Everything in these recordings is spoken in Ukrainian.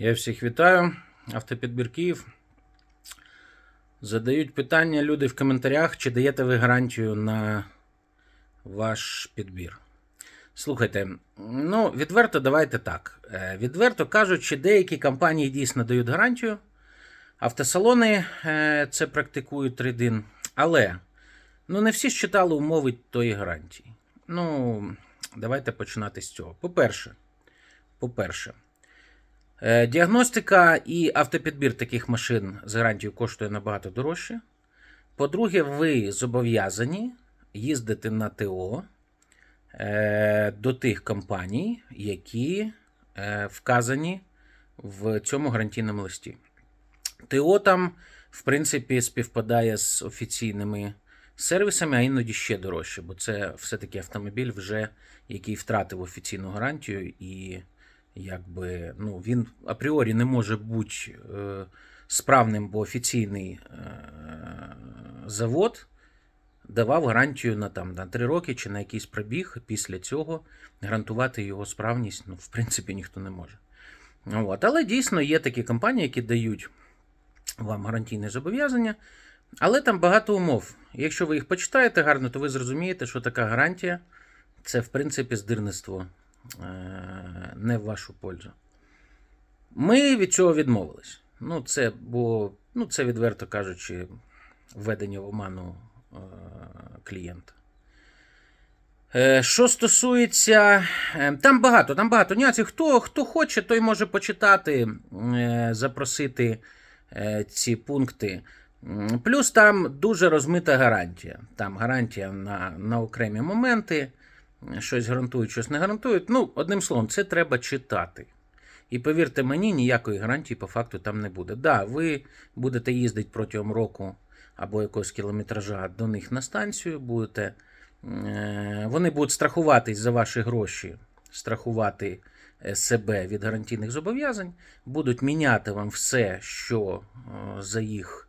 Я всіх вітаю. Автопідбір Київ. Задають питання люди в коментарях, чи даєте ви гарантію на ваш підбір. Слухайте, ну, відверто давайте так. Е, Відверто кажучи, деякі компанії дійсно дають гарантію. Автосалони е, це практикують трейдин. Але ну, не всі ж читали умови тої гарантії. Ну, давайте починати з цього. По-перше, по-перше, Діагностика і автопідбір таких машин з гарантією коштує набагато дорожче. По-друге, ви зобов'язані їздити на ТО е, до тих компаній, які е, вказані в цьому гарантійному листі. ТО там, в принципі, співпадає з офіційними сервісами, а іноді ще дорожче, бо це все-таки автомобіль, вже який втратив офіційну гарантію і якби ну, він апріорі не може бути е, справним, бо офіційний е, завод давав гарантію на, там, на 3 роки чи на якийсь пробіг. Після цього гарантувати його справність, ну, в принципі, ніхто не може. От. Але дійсно є такі компанії, які дають вам гарантійне зобов'язання. Але там багато умов. Якщо ви їх почитаєте гарно, то ви зрозумієте, що така гарантія це, в принципі, здирництво не в вашу пользу. Ми від цього відмовились. Ну, це, бо, ну, це відверто кажучи, введення в оману е, клієнта. Е, Що стосується. е, Там багато, там багато нюансів. Хто, хто хоче, той може почитати, е, запросити е, ці пункти. Плюс там дуже розмита гарантія. Там гарантія на, на окремі моменти. Щось гарантують, щось не гарантують. Ну, одним словом, це треба читати. І повірте мені, ніякої гарантії по факту там не буде. Да, ви будете їздити протягом року або якогось кілометража до них на станцію, будете. е, Вони будуть страхуватись за ваші гроші, страхувати е, себе від гарантійних зобов'язань, будуть міняти вам все, що е, за їх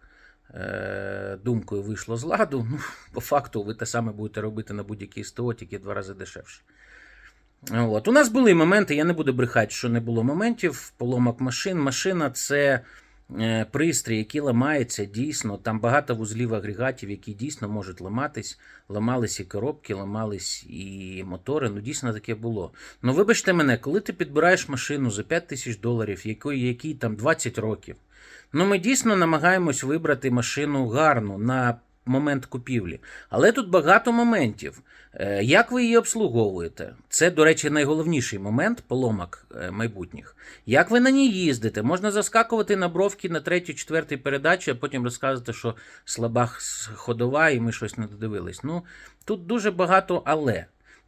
думкою вийшло з ладу. Ну, по факту, ви те саме будете робити на будь-якій СТО, тільки два рази дешевше. От. У нас були моменти, я не буду брехати, що не було моментів, поломок машин. Машина це е, пристрій, який ламається дійсно. Там багато вузлів агрегатів, які дійсно можуть ламатись. Ламались і коробки, ламались і мотори. Ну, дійсно таке було. Ну, вибачте мене, коли ти підбираєш машину за 5 тисяч доларів, якої, якій там 20 років, ну ми дійсно намагаємось вибрати машину гарну на момент купівлі. Але тут багато моментів. Е, Як ви її обслуговуєте? Це, до речі, найголовніший момент поломок е, майбутніх. Як ви на ній їздите? Можна заскакувати на бровки на третю, четвертій передачі, а потім розказувати, що слаба ходова і ми щось не додивились. Ну, тут дуже багато але.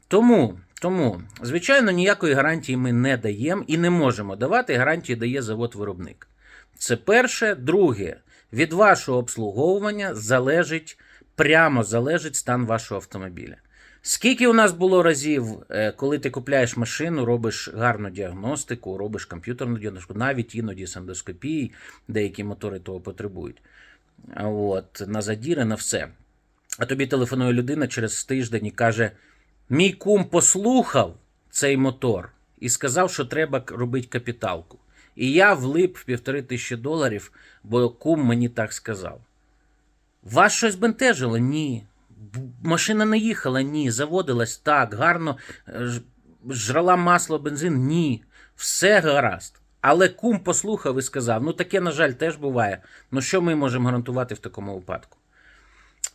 Тому, тому, звичайно, ніякої гарантії ми не даємо і не можемо давати. Гарантії дає завод-виробник. Це перше. Друге, від вашого обслуговування залежить, прямо залежить стан вашого автомобіля. Скільки у нас було разів, е, коли ти купляєш машину, робиш гарну діагностику, робиш комп'ютерну діагностику, навіть іноді з ендоскопії, деякі мотори того потребують. От, на задіри, на все. А тобі телефонує людина через тиждень і каже: Мій кум послухав цей мотор і сказав, що треба робити капіталку. І я влип в півтори тисячі доларів, бо кум мені так сказав. Вас щось бентежило? Ні. Машина не їхала? Ні. Заводилась так, гарно е, жрала масло, бензин? Ні. Все гаразд. Але кум послухав і сказав: ну таке, на жаль, теж буває. Ну що ми можемо гарантувати в такому випадку?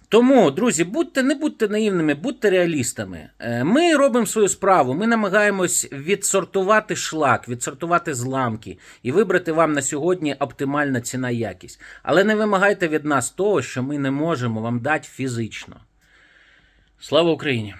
Тому, друзі, будьте, не будьте наївними, будьте реалістами. Е, Ми робимо свою справу. Ми намагаємось відсортувати шлак, відсортувати зламки і вибрати вам на сьогодні оптимальна ціна якість. Але не вимагайте від нас того, що ми не можемо вам дати фізично. Слава Україні!